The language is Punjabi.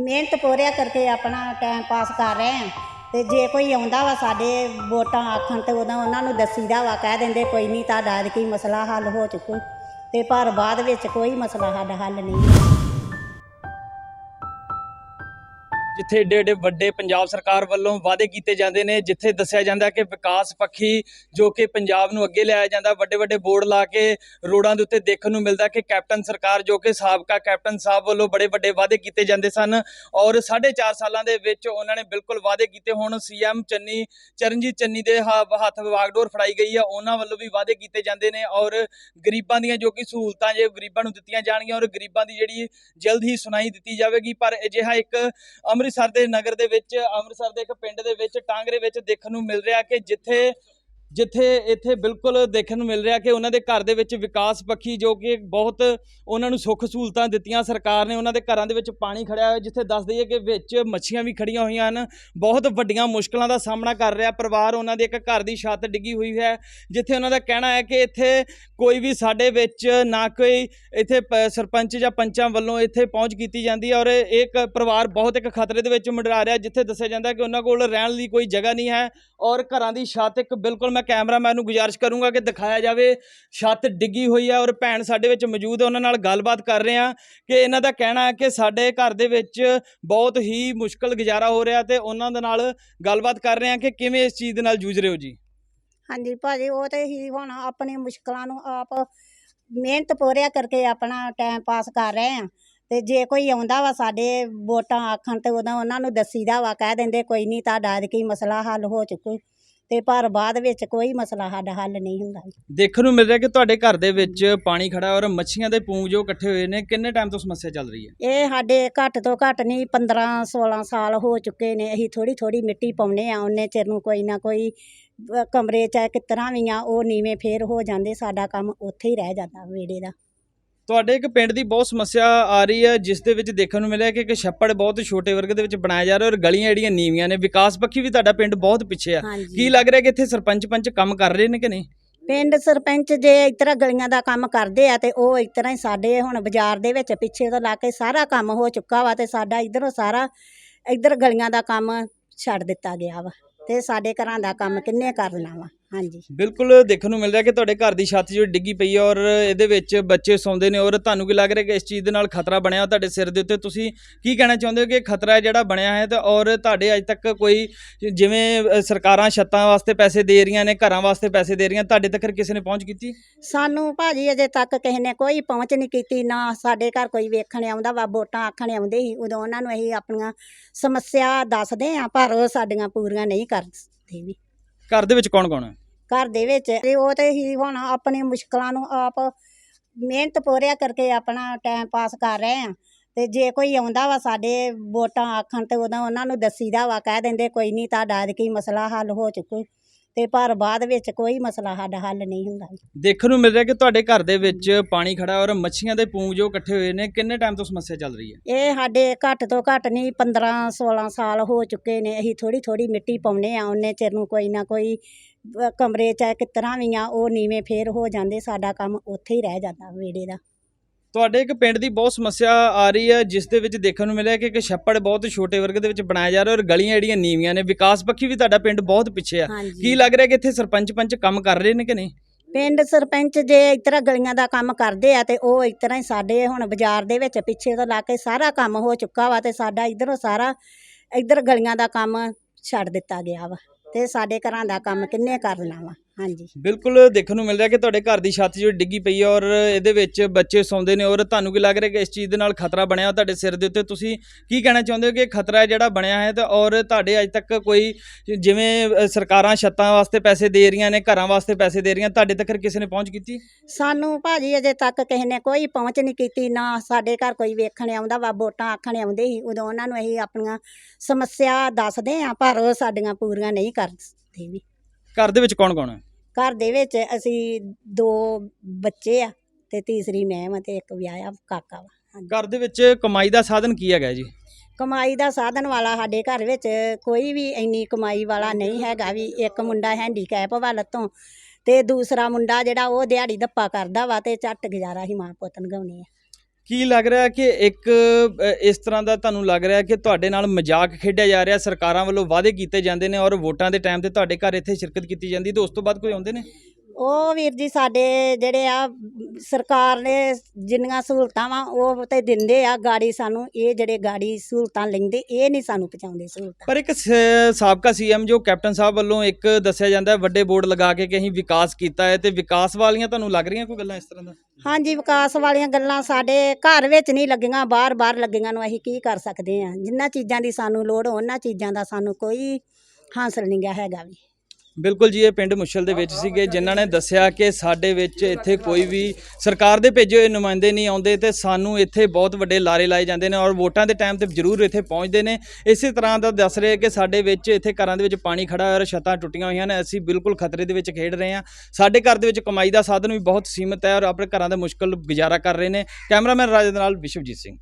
ਮਿਹਨਤ ਪੋਰਿਆ ਕਰਕੇ ਆਪਣਾ ਟਾਈਮ ਪਾਸ ਕਰ ਰਹੇ ਹਾਂ। ਤੇ ਜੇ ਕੋਈ ਆਉਂਦਾ ਵਾ ਸਾਡੇ ਵੋਟਾਂ ਆਖਣ ਤੇ ਉਦੋਂ ਉਹਨਾਂ ਨੂੰ ਦੱਸੀਦਾ ਵਾ, ਕਹਿ ਦਿੰਦੇ, ਕੋਈ ਨਹੀਂ ਤੁਹਾਡਾ ਕੀ ਮਸਲਾ ਹੱਲ ਹੋ ਚੁੱਕੂ। ਤੇ ਪਰ ਬਾਅਦ ਵਿੱਚ ਕੋਈ ਮਸਲਾ ਸਾਡਾ ਹੱਲ ਨਹੀਂ ਜਿੱਥੇ ਏਡੇ ਏਡੇ ਵੱਡੇ ਪੰਜਾਬ ਸਰਕਾਰ ਵੱਲੋਂ ਵਾਅਦੇ ਕੀਤੇ ਜਾਂਦੇ ਨੇ, ਜਿੱਥੇ ਦੱਸਿਆ ਜਾਂਦਾ ਕਿ ਵਿਕਾਸ ਪੱਖੀ ਜੋ ਕਿ ਪੰਜਾਬ ਨੂੰ ਅੱਗੇ ਲਿਆਇਆ ਜਾਂਦਾ ਵੱਡੇ ਵੱਡੇ ਬੋਰਡ ਲਾ ਕੇ ਰੋਡਾਂ ਦੇ ਉੱਤੇ ਦੇਖਣ ਨੂੰ ਮਿਲਦਾ ਕਿ ਕੈਪਟਨ ਸਰਕਾਰ ਜੋ ਕਿ ਸਾਬਕਾ ਕੈਪਟਨ ਸਾਹਿਬ ਵੱਲੋਂ ਬੜੇ ਵੱਡੇ ਵਾਅਦੇ ਕੀਤੇ ਜਾਂਦੇ ਸਨ ਔਰ 4.5 ਸਾਲਾਂ ਦੇ ਵਿੱਚ ਉਹਨਾਂ ਨੇ ਬਿਲਕੁਲ ਵਾਅਦੇ ਕੀਤੇ ਹੁਣ। ਸੀਐਮ ਚੰਨੀ, ਚਰਨਜੀਤ ਚੰਨੀ ਦੇ ਹ- ਹੱਥ ਵਾਗਡੋਰ ਫੜਾਈ ਗਈ ਆ, ਉਹਨਾਂ ਵੱਲੋਂ ਵੀ ਵਾਅਦੇ ਕੀਤੇ ਜਾਂਦੇ ਨੇ ਔਰ ਗਰੀਬਾਂ ਦੀਆਂ ਜੋ ਕਿ ਸਹੂਲਤਾਂ ਜੇ ਗਰੀਬਾਂ ਨੂੰ ਦਿੱਤੀਆਂ ਜਾਣਗੀਆਂ ਔਰ ਗਰੀਬਾਂ ਦੀ ਜਿਹੜੀ ਜਲਦ ਹੀ ਸੁਣਾਈ ਦਿੱਤੀ ਜਾਵੇਗੀ। ਪਰ ਅਜਿਹਾ ਇੱਕ ਅੰਮ੍ਰਿਤਸਰ ਦੇ ਨਗਰ ਦੇ ਵਿੱਚ, ਅੰਮ੍ਰਿਤਸਰ ਦੇ ਇੱਕ ਪਿੰਡ ਦੇ ਵਿੱਚ, ਟਾਂਗਰੇ ਵਿੱਚ ਦੇਖਣ ਨੂੰ ਮਿਲ ਰਿਹਾ ਕਿ ਜਿੱਥੇ ਜਿੱਥੇ ਇੱਥੇ ਬਿਲਕੁਲ ਦੇਖਣ ਨੂੰ ਮਿਲ ਰਿਹਾ ਕਿ ਉਹਨਾਂ ਦੇ ਘਰ ਦੇ ਵਿੱਚ ਵਿਕਾਸ ਪੱਖੀ ਜੋ ਕਿ ਬਹੁਤ ਉਹਨਾਂ ਨੂੰ ਸੁੱਖ ਸਹੂਲਤਾਂ ਦਿੱਤੀਆਂ ਸਰਕਾਰ ਨੇ ਉਹਨਾਂ ਦੇ ਘਰਾਂ ਦੇ ਵਿੱਚ ਪਾਣੀ ਖੜਿਆ ਹੋਇਆ, ਜਿੱਥੇ ਦੱਸ ਦਈਏ ਕਿ ਵਿੱਚ ਮੱਛੀਆਂ ਵੀ ਖੜੀਆਂ ਹੋਈਆਂ ਹਨ। ਬਹੁਤ ਵੱਡੀਆਂ ਮੁਸ਼ਕਲਾਂ ਦਾ ਸਾਹਮਣਾ ਕਰ ਰਿਹਾ ਪਰਿਵਾਰ, ਉਹਨਾਂ ਦੇ ਇੱਕ ਘਰ ਦੀ ਛੱਤ ਡਿੱਗੀ ਹੋਈ ਹੈ, ਜਿੱਥੇ ਉਹਨਾਂ ਦਾ ਕਹਿਣਾ ਹੈ ਕਿ ਇੱਥੇ ਕੋਈ ਵੀ ਸਾਡੇ ਵਿੱਚ ਨਾ ਕੋਈ ਇੱਥੇ ਪ- ਸਰਪੰਚ ਜਾਂ ਪੰਚਾਂ ਵੱਲੋਂ ਇੱਥੇ ਪਹੁੰਚ ਕੀਤੀ ਜਾਂਦੀ ਹੈ ਔਰ ਇਹ ਇੱਕ ਪਰਿਵਾਰ ਬਹੁਤ ਇੱਕ ਖਤਰੇ ਦੇ ਵਿੱਚ ਮੰਡਰਾ ਰਿਹਾ, ਜਿੱਥੇ ਦੱਸਿਆ ਜਾਂਦਾ ਕਿ ਉਹਨਾਂ ਕੋਲ ਰਹਿਣ ਲਈ ਕੋਈ ਜਗ੍ਹਾ ਨਹੀਂ ਹੈ ਔਰ ਘਰਾਂ ਦੀ ਛੱਤ ਇੱਕ ਬਿਲਕੁਲ ਮੈਂ ਕੈਮਰਾਮੈਨ ਨੂੰ ਗੁਜ਼ਾਰਿਸ਼ ਕਰੂੰਗਾ ਕਿ ਦਿਖਾਇਆ ਜਾਵੇ। ਛੱਤ ਡਿੱਗੀ ਹੋਈ ਹੈ ਔਰ ਭੈਣ ਸਾਡੇ ਵਿੱਚ ਮੌਜੂਦ ਹੈ ਉਹਨਾਂ ਨਾਲ ਗੱਲਬਾਤ ਕਰ ਰਹੇ ਹਾਂ ਕਿ ਇਹਨਾਂ ਦਾ ਕਹਿਣਾ ਹੈ ਕਿ ਸਾਡੇ ਘਰ ਦੇ ਵਿੱਚ ਬਹੁਤ ਹੀ ਮੁਸ਼ਕਲ ਗੁਜ਼ਾਰਾ ਹੋ ਰਿਹਾ ਤੇ ਉਹਨਾਂ ਦੇ ਨਾਲ ਗੱਲਬਾਤ ਕਰ ਰਹੇ ਹਾਂ ਕਿ ਕਿਵੇਂ ਇਸ ਚੀਜ਼ ਦੇ ਨਾਲ ਜੂਝ ਰਹੇ ਹੋ ਜੀ? ਹਾਂਜੀ ਭਾਜੀ, ਉਹ ਤੇ ਹੀ ਹੁਣ ਆਪਣੀ ਮੁਸ਼ਕਲਾਂ ਨੂੰ ਆਪ ਮਿਹਨਤ ਪੂਰਿਆ ਕਰਕੇ ਆਪਣਾ ਟਾਈਮ ਪਾਸ ਕਰ ਰਹੇ ਆ। ਤੇ ਜੇ ਕੋਈ ਆਉਂਦਾ ਵਾ ਸਾਡੇ ਵੋਟਾਂ ਆਖਣ ਤੇ ਉਦੋਂ ਉਹਨਾਂ ਨੂੰ ਦੱਸੀਦਾ ਵਾ, ਕਹਿ ਦਿੰਦੇ ਕੋਈ ਨਹੀਂ ਤੁਹਾਡਾ ਕੀ ਮਸਲਾ ਹੱਲ ਹੋ ਚੁੱਕੂ। ਤੇ ਪਰ ਬਾਅਦ ਵਿੱਚ ਕੋਈ ਮਸਲਾ ਸਾਡਾ ਹੱਲ ਨਹੀਂ ਹੁੰਦਾ ਦੇਖਣ ਨੂੰ ਮਿਲ ਰਿਹਾ ਕਿ ਤੁਹਾਡੇ ਘਰ ਦੇ ਵਿੱਚ ਪਾਣੀ ਖੜਾ ਔਰ ਮੱਛੀਆਂ ਦੇ ਪੂੰਗ ਜੋ ਇਕੱਠੇ ਹੋਏ ਨੇ ਕਿੰਨੇ ਟਾਈਮ ਤੋਂ ਸਮੱਸਿਆ ਚੱਲ ਰਹੀ ਹੈ? ਇਹ ਸਾਡੇ ਘੱਟ ਤੋਂ ਘੱਟ ਨਹੀਂ 15 16 ਸਾਲ ਹੋ ਚੁੱਕੇ ਨੇ। ਅਸੀਂ ਥੋੜੀ ਥੋੜੀ ਮਿੱਟੀ ਪਾਉਨੇ ਆ ਉਹਨੇ ਚਿਰ ਨੂੰ ਕੋਈ ਨਾ ਕੋਈ ਕਮਰੇ ਚ ਕਿਸ ਤਰ੍ਹਾਂ ਵੀ ਆ ਉਹ ਨੀਵੇਂ ਫੇਰ ਹੋ ਜਾਂਦੇ ਸਾਡਾ ਕੰਮ ਉੱਥੇ ਹੀ ਰਹਿ ਜਾਂਦਾ ਵੇੜੇ ਦਾ। ਤੁਹਾਡੇ ਇੱਕ ਪਿੰਡ ਦੀ ਬਹੁਤ ਸਮੱਸਿਆ ਆ ਰਹੀ ਹੈ ਜਿਸ ਦੇ ਵਿੱਚ ਦੇਖਣ ਨੂੰ ਮਿਲਿਆ ਕਿ ਇੱਕ ਛੱਪੜ ਬਹੁਤ ਛੋਟੇ ਵਰਗ ਦੇ ਵਿੱਚ ਬਣਾਇਆ ਜਾ ਰਿਹਾ ਔਰ ਗਲੀਆਂ ਜਿਹੜੀਆਂ ਨੀਵੀਆਂ ਨੇ ਵਿਕਾਸ ਪੱਖੀ ਵੀ ਤੁਹਾਡਾ ਪਿੰਡ ਬਹੁਤ ਪਿੱਛੇ ਆ। ਕੀ ਲੱਗ ਰਿਹਾ ਕਿ ਇੱਥੇ ਸਰਪੰਚ ਪੰਚ ਕੰਮ ਕਰ ਰਹੇ ਨੇ ਕਿ ਨਹੀਂ? ਪਿੰਡ ਸਰਪੰਚ ਜੇ ਇਸ ਤਰ੍ਹਾਂ ਗਲੀਆਂ ਦਾ ਕੰਮ ਕਰਦੇ ਆ ਤੇ ਉਹ ਇਸ ਤਰ੍ਹਾਂ ਹੀ ਸਾਡੇ ਹੁਣ ਬਾਜ਼ਾਰ ਦੇ ਵਿੱਚ ਪਿੱਛੇ ਤੋਂ ਲਾ ਕੇ ਸਾਰਾ ਕੰਮ ਹੋ ਚੁੱਕਾ ਵਾ ਤੇ ਸਾਡਾ ਇਧਰੋਂ ਸਾਰਾ ਇਧਰ ਗਲੀਆਂ ਦਾ ਕੰਮ ਛੱਡ ਦਿੱਤਾ ਗਿਆ ਵਾ ਤੇ ਸਾਡੇ ਘਰਾਂ ਦਾ ਕੰਮ ਕਿੰਨੇ ਕਰਨਾ ਵਾ। ਹਾਂਜੀ। ਬਿਲਕੁਲ ਦੇਖਣ ਨੂੰ ਮਿਲ ਰਿਹਾ ਕਿ ਤੁਹਾਡੇ ਘਰ ਦੀ ਛੱਤ ਜੋ ਡਿੱਗੀ ਪਈ ਹੈ ਔਰ ਇਹਦੇ ਵਿੱਚ ਬੱਚੇ ਸੌਂਦੇ ਨੇ ਔਰ ਤੁਹਾਨੂੰ ਕੀ ਲੱਗ ਰਿਹਾ ਕਿ ਇਸ ਚੀਜ਼ ਦੇ ਨਾਲ ਖਤਰਾ ਬਣਿਆ ਤੁਹਾਡੇ ਸਿਰ ਦੇ ਉੱਤੇ? ਤੁਸੀਂ ਕੀ ਕਹਿਣਾ ਚਾਹੁੰਦੇ ਹੋ ਕਿ ਖਤਰਾ ਜਿਹੜਾ ਬਣਿਆ ਹੈ ਤੇ ਔਰ ਤੁਹਾਡੇ ਅਜ ਤੱਕ ਕੋਈ ਜਿਵੇਂ ਸਰਕਾਰਾਂ ਛੱਤਾਂ ਵਾਸਤੇ ਪੈਸੇ ਦੇ ਰਹੀਆਂ ਨੇ ਘਰਾਂ ਵਾਸਤੇ ਪੈਸੇ ਦੇ ਰਹੀਆਂ ਤੁਹਾਡੇ ਤੱਕ ਕਿਸੇ ਨੇ ਪਹੁੰਚ ਕੀਤੀ? ਸਾਨੂੰ ਭਾਜੀ ਅਜੇ ਤੱਕ ਕਿਸੇ ਨੇ ਕੋਈ ਪਹੁੰਚ ਨਹੀਂ ਕੀਤੀ ਨਾ ਸਾਡੇ ਘਰ ਕੋਈ ਵੇਖਣ ਆਉਂਦਾ ਵਾ ਵੋਟਾਂ ਆਖਣ ਆਉਂਦੇ ਸੀ ਉਦੋਂ ਉਹਨਾਂ ਨੂੰ ਅਸੀਂ ਆਪਣੀਆਂ ਸਮੱਸਿਆ ਦੱਸਦੇ ਆ ਪਰ ਉਹ ਸਾਡੀਆਂ ਪੂਰੀਆਂ ਨਹੀਂ ਕਰਦੇ ਵੀ। ਘਰ ਦੇ ਵਿੱਚ ਕੌਣ ਕੌਣ ਹੈ? ਘਰ ਦੇ ਵਿੱਚ ਤੇ ਉਹ ਤੇ ਹੀ ਹੁਣ ਆਪਣੀ ਮੁਸ਼ਕਲਾਂ ਨੂੰ ਆਪ ਮਿਹਨਤ ਪੂਰਿਆ ਕਰਕੇ ਆਪਣਾ ਟਾਈਮ ਪਾਸ ਕਰ ਰਹੇ ਆ। ਤੇ ਜੇ ਕੋਈ ਆਉਂਦਾ ਵਾ ਸਾਡੇ ਵੋਟਾਂ ਆਖਣ ਤੇ ਉਦੋਂ ਉਹਨਾਂ ਨੂੰ ਦੱਸੀਦਾ ਵਾ ਕਹਿ ਦਿੰਦੇ ਕੋਈ ਨਹੀਂ ਤੁਹਾਡਾ ਕੀ ਮਸਲਾ ਹੱਲ ਹੋ ਚੁੱਕੂ ਤੇ ਪਰ ਬਾਅਦ ਵਿੱਚ ਕੋਈ ਮਸਲਾ ਸਾਡਾ ਹੱਲ ਨਹੀਂ ਹੁੰਦਾ। ਦੇਖਣ ਨੂੰ ਮਿਲ ਰਿਹਾ ਕਿ ਤੁਹਾਡੇ ਘਰ ਦੇ ਵਿੱਚ ਪਾਣੀ ਖੜਾ ਔਰ ਮੱਛੀਆਂ ਦੇ ਪੂੰਗ ਜੋ ਇਕੱਠੇ ਹੋਏ ਨੇ। ਕਿੰਨੇ ਟਾਈਮ ਤੋਂ ਸਮੱਸਿਆ ਚੱਲ ਰਹੀ ਹੈ? ਇਹ ਸਾਡੇ ਘੱਟ ਤੋਂ ਘੱਟ ਨਹੀਂ 15 16 ਸਾਲ ਹੋ ਚੁੱਕੇ ਨੇ। ਅਸੀਂ ਥੋੜੀ ਥੋੜੀ ਮਿੱਟੀ ਪਾਉਨੇ ਆ। ਉਹਨੇ ਚਿਰ ਨੂੰ ਕੋਈ ਨਾ ਕੋਈ ਕਮਰੇ ਚ ਕਿਸ ਤਰ੍ਹਾਂ ਵੀ ਆ ਉਹ ਨੀਵੇਂ ਫੇਰ ਹੋ ਜਾਂਦੇ ਸਾਡਾ ਕੰਮ ਉੱਥੇ ਹੀ ਰਹਿ ਜਾਂਦਾ ਵੇੜੇ ਦਾ। ਤੁਹਾਡੇ ਇੱਕ ਪਿੰਡ ਦੀ ਬਹੁਤ ਸਮੱਸਿਆ ਆ ਰਹੀ ਹੈ ਜਿਸ ਦੇ ਵਿੱਚ ਦੇਖਣ ਨੂੰ ਮਿਲਿਆ ਕਿ ਇੱਕ ਛੱਪੜ ਬਹੁਤ ਛੋਟੇ ਵਰਗ ਦੇ ਵਿੱਚ ਬਣਾਇਆ ਜਾ ਰਿਹਾ ਔਰ ਗਲੀਆਂ ਜਿਹੜੀਆਂ ਨੀਵੀਆਂ ਨੇ ਵਿਕਾਸ ਪੱਖੀ ਵੀ ਤੁਹਾਡਾ ਪਿੰਡ ਬਹੁਤ ਪਿੱਛੇ ਆ। ਕੀ ਲੱਗ ਰਿਹਾ ਕਿ ਇੱਥੇ ਸਰਪੰਚ ਪੰਚ ਕੰਮ ਕਰ ਰਹੇ ਨੇ ਕਿ ਨਹੀਂ? ਪਿੰਡ ਸਰਪੰਚ ਜੇ ਇਸ ਤਰ੍ਹਾਂ ਗਲੀਆਂ ਦਾ ਕੰਮ ਕਰਦੇ ਆ ਤੇ ਉਹ ਇਸ ਤਰ੍ਹਾਂ ਹੀ ਸਾਡੇ ਹੁਣ ਬਾਜ਼ਾਰ ਦੇ ਵਿੱਚ ਪਿੱਛੇ ਤੋਂ ਲਾ ਕੇ ਸਾਰਾ ਕੰਮ ਹੋ ਚੁੱਕਾ ਵਾ ਤੇ ਸਾਡਾ ਇਧਰੋਂ ਸਾਰਾ ਇਧਰ ਗਲੀਆਂ ਦਾ ਕੰਮ ਛੱਡ ਦਿੱਤਾ ਗਿਆ ਵਾ। ਤੇ ਸਾਡੇ ਘਰਾਂ ਦਾ ਕੰਮ ਕਿੰਨੇ ਕਰਨਾ ਵਾ? ਹਾਂਜੀ। ਬਿਲਕੁਲ ਦੇਖਣ ਨੂੰ ਮਿਲ ਰਿਹਾ ਕਿ ਤੁਹਾਡੇ ਘਰ ਦੀ ਛੱਤ ਜੋ ਡਿੱਗੀ ਪਈ ਹੈ ਔਰ ਇਹਦੇ ਵਿੱਚ ਬੱਚੇ ਸੌਂਦੇ ਨੇ ਔਰ ਤੁਹਾਨੂੰ ਕੀ ਲੱਗ ਰਿਹਾ ਕਿ ਇਸ ਚੀਜ਼ ਦੇ ਨਾਲ ਖਤਰਾ ਬਣਿਆ ਤੁਹਾਡੇ ਸਿਰ ਦੇ ਉੱਤੇ? ਤੁਸੀਂ ਕੀ ਕਹਿਣਾ ਚਾਹੁੰਦੇ ਹੋ ਕਿ ਇਹ ਖਤਰਾ ਜਿਹੜਾ ਬਣਿਆ ਹੈ ਤੇ ਔਰ ਤੁਹਾਡੇ ਅਜ ਤੱਕ ਕੋਈ ਜਿਵੇਂ ਅ, ਸਰਕਾਰਾਂ ਛੱਤਾਂ ਵਾਸਤੇ ਪੈਸੇ ਦੇ ਰਹੀਆਂ ਨੇ ਘਰਾਂ ਵਾਸਤੇ ਪੈਸੇ ਦੇ ਰਹੀਆਂ ਤੁਹਾਡੇ ਤੱਕ ਕਿਸੇ ਨੇ ਪਹੁੰਚ ਕੀਤੀ? ਸਾਨੂੰ ਭਾਜੀ ਅਜੇ ਤੱਕ ਕਿਸੇ ਨੇ ਕੋਈ ਪਹੁੰਚ ਨਹੀਂ ਕੀਤੀ ਨਾ ਸਾਡੇ ਘਰ ਕੋਈ ਵੇਖਣ ਆਉਂਦਾ ਵਾ ਵੋਟਾਂ ਆਖਣ ਆਉਂਦੇ ਸੀ ਉਦੋਂ ਉਹਨਾਂ ਨੂੰ ਅਸੀਂ ਆਪਣੀਆਂ ਸਮੱਸਿਆ ਦੱਸਦੇ ਆ ਪਰ ਉਹ ਸਾਡੀਆਂ ਪੂਰੀਆਂ ਨਹੀਂ ਕਰਦੇ ਵੀ। ਘਰ ਦੇ ਵਿੱਚ ਕੌਣ ਕੌਣ ਹੈ? ਘਰ ਦੇ ਵਿੱਚ ਅਸੀਂ ਦੋ ਬੱਚੇ ਆ ਤੇ ਤੀਸਰੀ ਮੈਂ ਵਾਂ ਤੇ ਇੱਕ ਵਿਆਹਿਆ ਕਾਕਾ ਵਾ। ਹਾਂਜੀ। ਘਰ ਦੇ ਵਿੱਚ ਕਮਾਈ ਦਾ ਸਾਧਨ ਕੀ ਹੈਗਾ ਜੀ? ਕਮਾਈ ਦਾ ਸਾਧਨ ਵਾਲਾ ਸਾਡੇ ਘਰ ਵਿੱਚ ਕੋਈ ਵੀ ਇੰਨੀ ਕਮਾਈ ਵਾਲਾ ਨਹੀਂ ਹੈਗਾ ਵੀ ਇੱਕ ਮੁੰਡਾ ਹੈਂਡੀਕੈਪ ਵਾ ਲੱਤੋਂ ਤੇ ਦੂਸਰਾ ਮੁੰਡਾ ਜਿਹੜਾ ਉਹ ਦਿਹਾੜੀ ਦੱਪਾ ਕਰਦਾ ਵਾ ਤੇ ਝੱਟ ਗੁਜ਼ਾਰਾ ਹੀ ਮਾਂ ਪੁੱਤ ਨਗਾਉਣੇ ਆ। ਕੀ ਲੱਗ ਰਿਹਾ ਕਿ ਇੱਕ ਇਸ ਤਰ੍ਹਾਂ ਦਾ ਤੁਹਾਨੂੰ ਲੱਗ ਰਿਹਾ ਕਿ ਤੁਹਾਡੇ ਨਾਲ ਮਜ਼ਾਕ ਖੇਡਿਆ ਜਾ ਰਿਹਾ, ਸਰਕਾਰਾਂ ਵੱਲੋਂ ਵਾਅਦੇ ਕੀਤੇ ਜਾਂਦੇ ਨੇ ਔਰ ਵੋਟਾਂ ਦੇ ਟਾਈਮ ਤੇ ਤੁਹਾਡੇ ਘਰ ਇੱਥੇ ਸ਼ਿਰਕਤ ਕੀਤੀ ਜਾਂਦੀ, ਤੇ ਉਸ ਤੋਂ ਬਾਅਦ ਕੋਈ ਆਉਂਦੇ ਨੇ? ਉਹ ਵੀਰ ਜੀ ਸਾਡੇ ਜਿਹੜੇ ਆ ਸਰਕਾਰ ਨੇ ਜਿੰਨੀਆਂ ਸਹੂਲਤਾਂ ਵਾ ਉਹ ਤੇ ਦਿੰਦੇ ਆ ਗਾੜੀ ਸਾਨੂੰ। ਇਹ ਜਿਹੜੇ ਗਾੜੀ ਸਹੂਲਤਾਂ ਲੈਂਦੇ ਇਹ ਨਹੀਂ ਸਾਨੂੰ ਪਹੁੰਚਾਉਂਦੇ ਸਹੂਲਤਾਂ। ਪਰ ਇੱਕ ਸ- ਸਾਬਕਾ ਸੀਐਮ ਜੋ ਕੈਪਟਨ ਸਾਹਿਬ ਵੱਲੋਂ ਇੱਕ ਦੱਸਿਆ ਜਾਂਦਾ ਹੈ ਵੱਡੇ ਬੋਰਡ ਲਗਾ ਕੇ ਕਿ ਅਸੀਂ ਵਿਕਾਸ ਕੀਤਾ ਹੈ ਤੇ ਵਿਕਾਸ ਵਾਲੀਆਂ ਤੁਹਾਨੂੰ ਲੱਗ ਰਹੀਆਂ ਕੋਈ ਗੱਲਾਂ ਇਸ ਤਰ੍ਹਾਂ ਦਾ? ਹਾਂਜੀ ਵਿਕਾਸ ਵਾਲੀਆਂ ਗੱਲਾਂ ਸਾਡੇ ਘਰ ਵਿੱਚ ਨਹੀਂ ਲੱਗੀਆਂ ਬਾਹਰ ਬਾਹਰ ਲੱਗੀਆਂ ਨੂੰ ਅਸੀਂ ਕੀ ਕਰ ਸਕਦੇ ਹਾਂ? ਜਿੰਨਾ ਚੀਜ਼ਾਂ ਦੀ ਸਾਨੂੰ ਲੋੜ ਉਹਨਾਂ ਚੀਜ਼ਾਂ ਦਾ ਸਾਨੂੰ ਕੋਈ ਹਾਸਲ ਨਹੀਂ ਗਾ ਹੈਗਾ ਵੀ। ਬਿਲਕੁਲ ਜੀ, ਇਹ ਪਿੰਡ ਮੁਸ਼ਲ ਦੇ ਵਿੱਚ ਸੀਗੇ, ਜਿਨ੍ਹਾਂ ਨੇ ਦੱਸਿਆ ਕਿ ਸਾਡੇ ਵਿੱਚ ਇੱਥੇ ਕੋਈ ਵੀ ਸਰਕਾਰ ਦੇ ਭੇਜੇ ਹੋਏ ਨੁਮਾਇੰਦੇ ਨਹੀਂ ਆਉਂਦੇ ਤੇ ਸਾਨੂੰ ਇੱਥੇ ਬਹੁਤ ਵੱਡੇ ਲਾਰੇ ਲਾਏ ਜਾਂਦੇ ਨੇ ਔਰ ਵੋਟਾਂ ਦੇ ਟਾਈਮ ਤੇ ਜ਼ਰੂਰ ਇੱਥੇ ਪਹੁੰਚਦੇ ਨੇ। ਇਸੇ ਤਰ੍ਹਾਂ ਦਾ ਦੱਸ ਰਹੇ ਕਿ ਸਾਡੇ ਵਿੱਚ ਇੱਥੇ ਘਰਾਂ ਦੇ ਵਿੱਚ ਪਾਣੀ ਖੜਾ ਹੋਇਆ ਔਰ ਛੱਤਾਂ ਟੁੱਟੀਆਂ ਹੋਈਆਂ ਨੇ। ਅਸੀਂ ਬਿਲਕੁਲ ਖਤਰੇ ਦੇ ਵਿੱਚ ਖੇਡ ਰਹੇ ਹਾਂ। ਸਾਡੇ ਘਰ ਦੇ ਵਿੱਚ ਕਮਾਈ ਦਾ ਸਾਧਨ ਵੀ ਬਹੁਤ ਸੀਮਿਤ ਹੈ ਔਰ ਆਪਣੇ ਘਰਾਂ ਦਾ ਮੁਸ਼ਕਲ ਗੁਜ਼ਾਰਾ ਕਰ ਰਹੇ ਨੇ। ਕੈਮਰਾਮੈਨ ਰਾਜੇ ਦੇ ਨਾਲ ਵਿਸ਼ਵਜੀਤ ਸਿੰਘ।